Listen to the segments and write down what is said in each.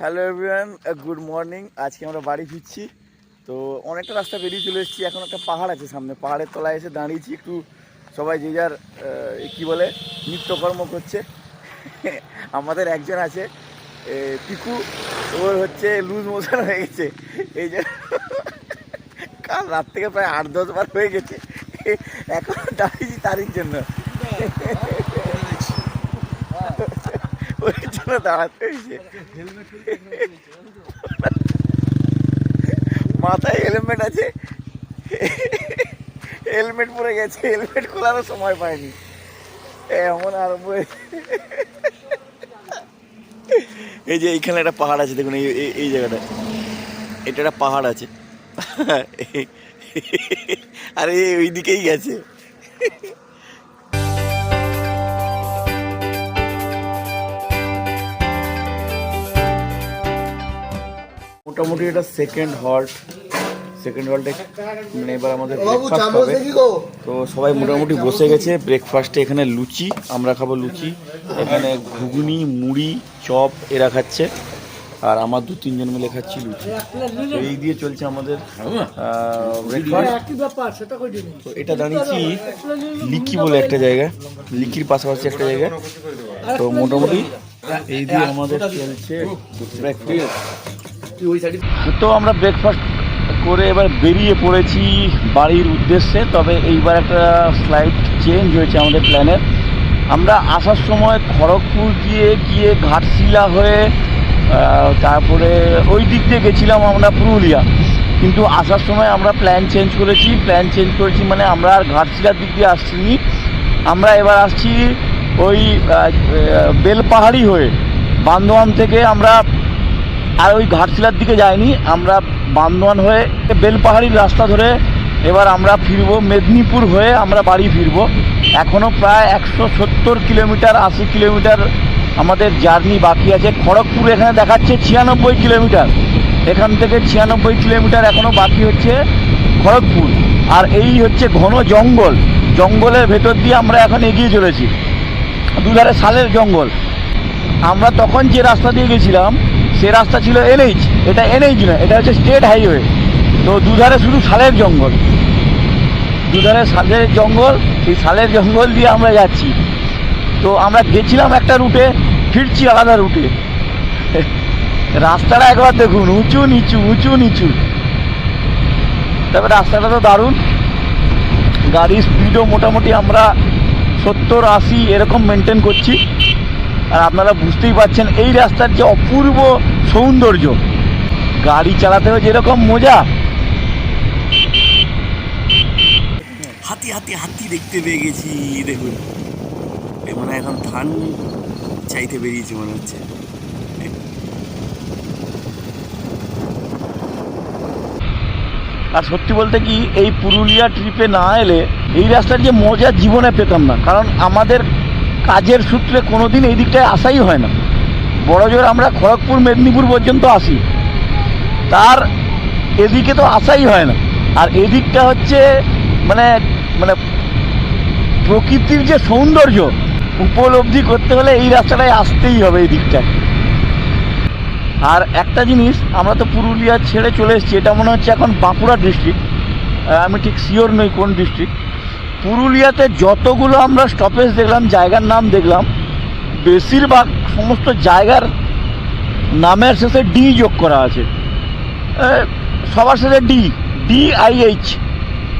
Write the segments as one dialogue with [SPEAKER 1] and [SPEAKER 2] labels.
[SPEAKER 1] Hello everyone good morning আজকে আমরা বাড়ি ফিরছি। তো অনেকটা রাস্তা বেরিয়ে চলে এসেছি। এখন একটা পাহাড় আছে সামনে। পাহাড়ের তলায় এসে দাঁড়িয়েছি একটু। সবাই যে যার কী বলে, নিত্যকর্ম করছে। আমাদের একজন আছে পিকু। ওর হচ্ছে লুজ মোশন হয়ে গেছে। এই যে, কাল রাত থেকে প্রায় আট, দশ বার হয়ে গেছে। এখন দাঁড়িয়েছি তারই জন্য। ওই জন্য দাঁড়াতে হয়েছে। মাথায় হেলমেট আছে। হেলমেট পরে গেছে হেলমেট খোলারও সময় পায়নি এমন হয়েছে এই যে এইখানে একটা পাহাড় আছে, দেখুন, এই, এই- জায়গাটা। এটা একটা পাহাড় আছে। আরে ওই দিকেই গেছে। মোটামুটি এটা সেকেন্ড হল্ট সেকেন্ড হল্টে মানে এবার আমাদের ব্রেকফাস্ট হবে। তো সবাই মোটামুটি বসে গেছে। ব্রেকফাস্টে এখানে লুচি আমরা খাব লুচি। এখানে ঘুগনি মুড়ি চপ এরা খাচ্ছে। আর আমার দু তিনজন মিলে খাচ্ছি লুচি। তো এই দিয়ে চলছে আমাদের তো এটা দাঁড়িয়েছি লিকি বলে একটা জায়গা। লিকির পাশাপাশি একটা জায়গা। তো মোটামুটি এই দিয়ে আমাদের চলছে ব্রেকফাস্ট তো আমরা ব্রেকফাস্ট করে এবার বেরিয়ে পড়েছি বাড়ির উদ্দেশ্যে, তবে এইবার একটা স্লাইড চেঞ্জ হয়েছে আমাদের প্ল্যানের আমরা আসার সময় খড়গপুর গিয়ে গিয়ে ঘাটশিলা হয়ে তারপরে ওই দিক দিয়ে গেছিলাম আমরা পুরুলিয়া। কিন্তু আসার সময় আমরা প্ল্যান চেঞ্জ করেছি প্ল্যান চেঞ্জ করেছি মানে আমরা আর ঘাটশিলার দিক দিয়ে আসছিনি আমরা এবার আসছি ওই বেলপাহাড়ি হয়ে। বান্ধবান থেকে আমরা আর ওই ঘাটশিলার দিকে যাইনি, আমরা বান্দোয়ান হয়ে বেলপাহাড়ির রাস্তা ধরে এবার আমরা ফিরবো, মেদিনীপুর হয়ে আমরা বাড়ি ফিরবো। এখনও প্রায় একশো সত্তর কিলোমিটার, আশি কিলোমিটার আমাদের জার্নি বাকি আছে। খড়গপুর এখানে দেখাচ্ছে ছিয়ানব্বই কিলোমিটার। এখান থেকে ছিয়ানব্বই কিলোমিটার এখনও বাকি হচ্ছে খড়গপুর। আর এই হচ্ছে ঘন জঙ্গল। জঙ্গলের ভেতর দিয়ে আমরা এখন এগিয়ে চলেছি। দুধারে শালের জঙ্গল। আমরা তখন যে রাস্তা দিয়ে গেছিলাম সে রাস্তা ছিল এনএইচ এটা এনএইচ না, এটা হচ্ছে স্টেট হাইওয়ে তো দুধারে শুধু শালের জঙ্গল। দুধারে শালের জঙ্গল সেই শালের জঙ্গল দিয়ে আমরা যাচ্ছি। তো আমরা গেছিলাম একটা রুটে, ফিরছি আলাদা রুটে। রাস্তাটা একবার দেখুন, উঁচু, নিচু উঁচু, নিচু। তবে রাস্তাটা তো দারুণ। গাড়ির স্পিডও মোটামুটি আমরা সত্তর, আশি, এরকম মেনটেন করছি। আর আপনারা বুঝতেই পারছেন, এই রাস্তার যে অপূর্ব সৌন্দর্য। গাড়ি চালাতেও যেরকম মজা। হাতি হাতি হাতি দেখতে পেয়ে গেছি দেখুন। মানে এখন ধান চাইতে বেরিয়েছে মনে হচ্ছে। আর সত্যি বলতে কি এই পুরুলিয়া ট্রিপে না এলে এই রাস্তার যে মজা জীবনে পেতাম না। কারণ আমাদের কাজের সূত্রে কোনোদিন এই দিকটায় আসাই হয় না। বড় জোর আমরা খড়গপুর, মেদিনীপুর পর্যন্ত আসি। তার এদিকে তো আসাই হয় না। আর এদিকটা হচ্ছে মানে মানে প্রকৃতির যে সৌন্দর্য, উপলব্ধি করতে হলে এই রাস্তাটায় আসতেই হবে এই দিকটায় আর একটা জিনিস, আমরা তো পুরুলিয়া ছেড়ে চলে এসেছি, এটা মনে হচ্ছে এখন বাঁকুড়া ডিস্ট্রিক্ট আমি ঠিক শিওর নই কোন ডিস্ট্রিক্ট পুরুলিয়াতে যতগুলো আমরা স্টপেজ দেখলাম, জায়গার নাম দেখলাম বেশিরভাগ সমস্ত জায়গার নামের শেষে ডি যোগ করা আছে। সবার শেষে D D I H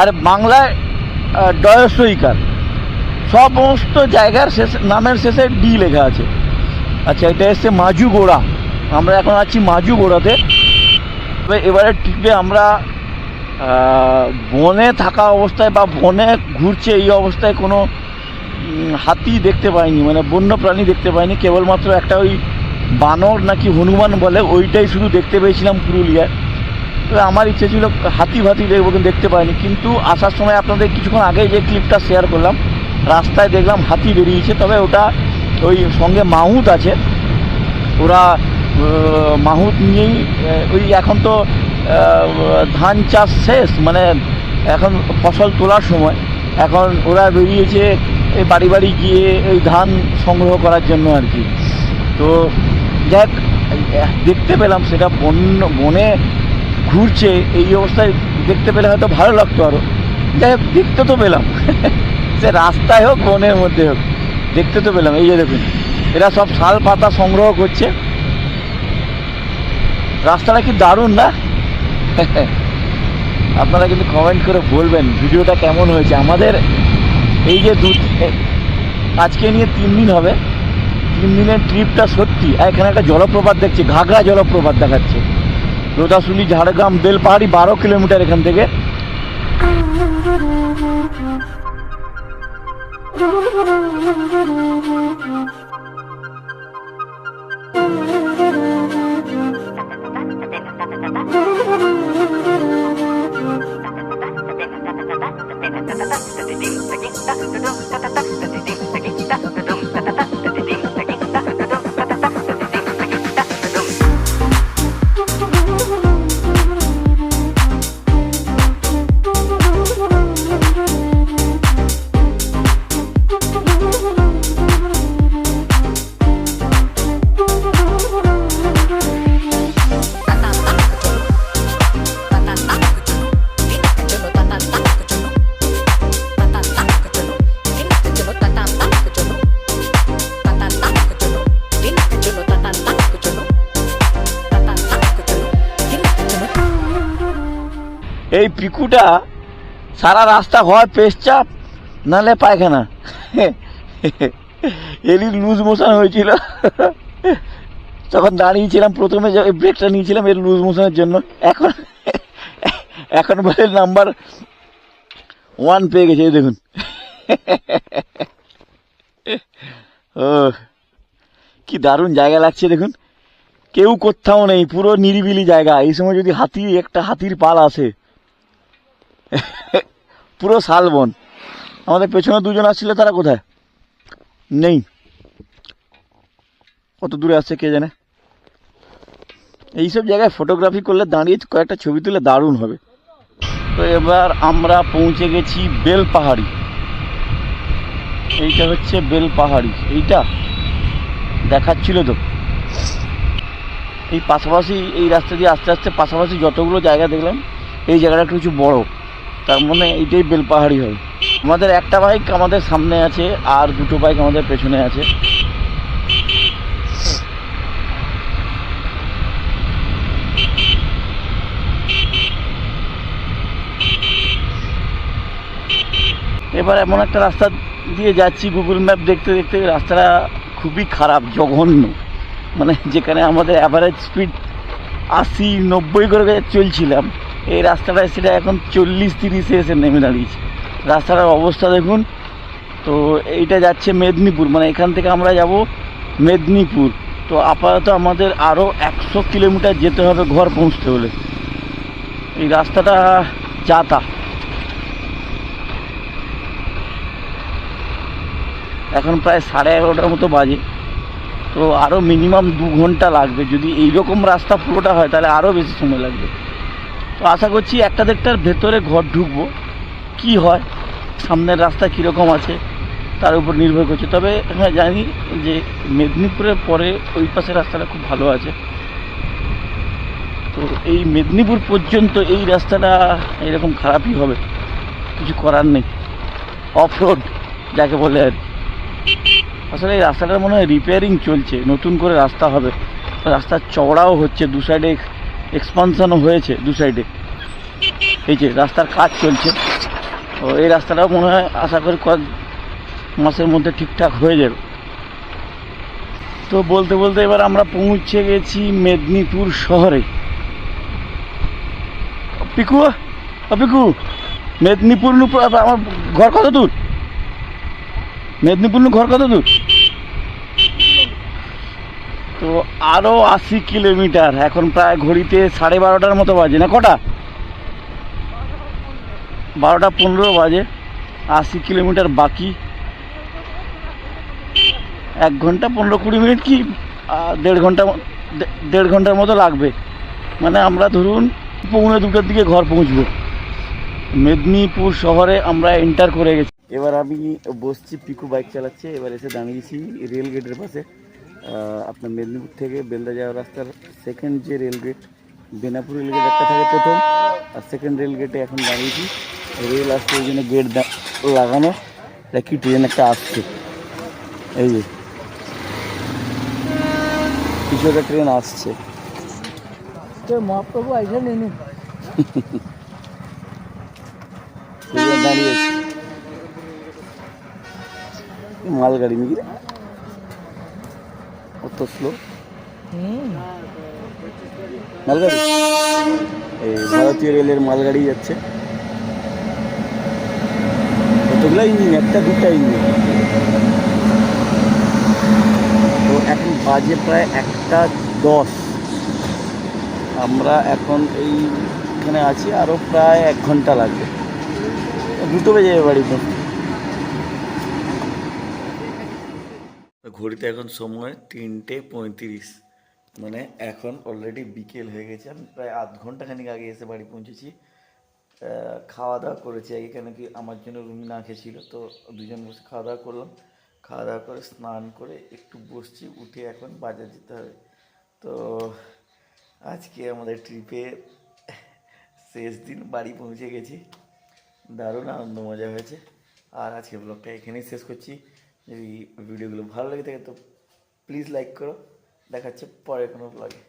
[SPEAKER 1] R বাংলায় ডয়সইকার সমস্ত জায়গার শেষ, নামের শেষে ডি লেখা আছে। আচ্ছা এটা এসছে মাজু গোড়া আমরা এখন আছি মাজু গোড়াতে তবে এবারে ট্রিপে আমরা বনে থাকা অবস্থায় বা বনে ঘুরছে এই অবস্থায় কোনো হাতি দেখতে পাইনি মানে বন্য প্রাণী দেখতে পাইনি, কেবলমাত্র একটা ওই বানর নাকি হনুমান বলে, ওইটাই শুধু দেখতে পেয়েছিলাম পুরুলিয়ায়। আমার ইচ্ছে ছিল হাতি ভাতি দেখব, কিন্তু দেখতে পাইনি। কিন্তু আসার সময় আপনাদের কিছুক্ষণ আগে যে ক্লিপটা শেয়ার করলাম, রাস্তায় দেখলাম হাতি বেরিয়েছে, তবে ওটা ওই সঙ্গে মাহুত আছে। ওরা মাহুত নিয়েই ওই এখন তো ধান চাষ শেষ মানে এখন ফসল তোলার সময়। এখন ওরা বেরিয়েছে এই বাড়ি বাড়ি গিয়ে ওই ধান সংগ্রহ করার জন্য আর কি। তো যাক দেখতে পেলাম সেটা বন, বনে ঘুরছে, এই অবস্থায় দেখতে পেলে হয়তো ভালো লাগতো আরও যাই হোক, দেখতে তো পেলাম। সে রাস্তায় হোক, বনের মধ্যে হোক, দেখতে তো পেলাম। এই যে দেখুন, এরা সব শাল পাতা সংগ্রহ করছে। রাস্তাটা কি দারুণ না? আপনারা কিন্তু কমেন্ট করে বলবেন, ভিডিওটা কেমন হয়েছে? আমাদের এই যে দু আজকে নিয়ে তিন দিন হবে। তিন দিনের ট্রিপটা সত্যি। এখানে একটা জলপ্রপাত দেখছি ঘাগড়া জলপ্রপাত দেখাচ্ছে। লোদাশুলি ঝাড়গ্রাম, বেলপাহাড়ি, বারো কিলোমিটার এখান থেকে। এই পিকুটা সারা রাস্তা হয় পেশচাপ নালে পায়খানা। এলির লুজ মোশন হয়েছিল। তখন দাঁড়িয়েছিলাম প্রথমে ব্রেকটা নিয়েছিলাম, এর লুজ মোশনের জন্য। এখন এখন বলে নাম্বার ওয়ান পেয়ে গেছে দেখুন। ও, কি দারুণ জায়গা লাগছে, দেখুন। কেউ কোথাও নেই, পুরো নিরিবিলি জায়গা। এই সময় যদি হাতি, একটা হাতির পাল আসে পুরো শালবন আমাদের পেছনে দুজন আসছিল, তারা কোথায়? নেই। কত দূরে আসছে কে জানে? এইসব জায়গায় ফটোগ্রাফি করলে দাঁড়িয়ে কয়েকটা ছবি তুলে দারুণ হবে। তো এবার আমরা পৌঁছে গেছি বেল পাহাড়ি এইটা হচ্ছে বেল পাহাড়ি এইটা দেখাচ্ছিল তো। এই পাশাপাশি এই রাস্তা দিয়ে আস্তে আস্তে পাশাপাশি যতগুলো জায়গা দেখলাম, এই জায়গাটা একটু কিছু বড়। তার মানে এইটাই বেলপাহাড়ি হবে আমাদের একটা বাইক আমাদের সামনে আছে, আর দুটো বাইক আমাদের পেছনে আছে। এবার এমন একটা রাস্তা দিয়ে যাচ্ছি গুগল ম্যাপ দেখতে দেখতে রাস্তাটা খুবই খারাপ, জঘন্য। মানে যেখানে আমাদের অ্যাভারেজ স্পিড আশি নব্বই করে চলছিলাম। এই রাস্তাটা সেটা এখন চল্লিশ তিরিশে এসে নেমে দাঁড়িয়েছে। রাস্তাটার অবস্থা দেখুন, তো এইটা যাচ্ছে মেদিনীপুর মানে এখান থেকে আমরা যাব মেদিনীপুর। তো আপাতত আমাদের আরও একশো কিলোমিটার যেতে হবে ঘর পৌঁছতে হলে। এই রাস্তাটা যাতা এখন প্রায় সাড়ে এগারোটার মতো বাজে। তো আরও মিনিমাম দু ঘণ্টা লাগবে। যদি এইরকম রাস্তা পুরোটা হয়, তাহলে আরও বেশি সময় লাগবে। তো আশা করছি একটা দেড়টার ভেতরে ঘর ঢুকবো। কি হয়, সামনের রাস্তা কীরকম আছে, তার উপর নির্ভর করছে। তবে হ্যাঁ জানি যে মেদিনীপুরের পরে ওই পাশের রাস্তাটা খুব ভালো আছে। তো এই মেদিনীপুর পর্যন্ত এই রাস্তাটা এরকম খারাপই হবে। কিছু করার নেই। অফ রোড যাকে বলে আর। আসলে এই রাস্তাটার মনে হয় রিপেয়ারিং চলছে। নতুন করে রাস্তা হবে। রাস্তা চওড়াও হচ্ছে, দু সাইডে এক্সপানশনও হয়েছে দু সাইডে এই যে রাস্তার কাজ চলছে। তো এই রাস্তাটাও মনে হয় আশা করি কয়েক মাসের মধ্যে ঠিকঠাক হয়ে যাবে। তো বলতে বলতে এবার আমরা পৌঁছে গেছি মেদিনীপুর শহরে। পিকু ও পিকু মেদিনীপুর আমার ঘর কত দূর? মেদিনীপুর ঘর কত দূর? তো আরও আশি কিলোমিটার। এখন প্রায় ঘড়িতে সাড়ে বারোটার মতো বাজে, না কটা? বারোটা পনেরো বাজে। আশি কিলোমিটার বাকি। এক ঘণ্টা পনেরো কুড়ি মিনিট কি দেড় ঘণ্টা দেড় ঘণ্টার মতো লাগবে। মানে আমরা ধরুন পৌনে দুটোর দিকে ঘর পৌঁছবো। মেদিনীপুর শহরে আমরা এন্টার করে গেছি। এবার আমি বসছি পিকু বাইক চালাচ্ছে, এবার এসে দাঁড়িয়েছি রেল গেটের পাশে। আপনার মেদিনীপুর থেকে বেলদা যাওয়ার রাস্তার সেকেন্ড যে rail gate Benapur rail gate একটা থাকে প্রথম আর সেকেন্ড রেল গেটে এখন দাঁড়িয়েছি। রেল আসছে ওই জন্য গেট লাগানো এটা কি ট্রেন একটা আসছে। এই যে। কিছু একটা ট্রেন আসছে।
[SPEAKER 2] তো মহাপ্রভু আইসা নেনি?
[SPEAKER 1] এই যে দাঁড়িয়েছে কি মালগাড়ি নাকি? অত স্লো মালগাড়ি? এই ভারতীয় রেলের মালগাড়ি যাচ্ছে। কতগুলো ইঞ্জিন একটা দুটা ইঞ্জিন। তো এখন বাজে প্রায় একটা দশ। আমরা এখন এইখানে আছি আরও প্রায় এক ঘণ্টা লাগবে। দুটো বেজে যাবে ঘড়িতে এখন সময় তিনটে পঁয়ত্রিশ। মানে এখন অলরেডি বিকেল হয়ে গেছে। আমি প্রায় আধ ঘণ্টা খানিক আগে এসে বাড়ি পৌঁছেছি। খাওয়া দাওয়া করেছি। এখানে কি আমার জন্য রুম না খেয়েছিল, তো দুজন বসে খাওয়া দাওয়া করলাম। খাওয়া দাওয়া করে স্নান করে একটু বসছি, উঠে এখন বাজার যেতে হবে। তো আজকে আমাদের ট্রিপে শেষ দিন বাড়ি পৌঁছে গেছি। দারুণ আনন্দ, মজা হয়েছে। আর আজকে ব্লগটা এখানেই শেষ করছি। যদি ভিডিওগুলো ভালো লেগে থাকে তো প্লিজ লাইক করো। দেখাচ্ছে পরে কোনো ব্লগে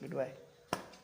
[SPEAKER 1] গুড বাই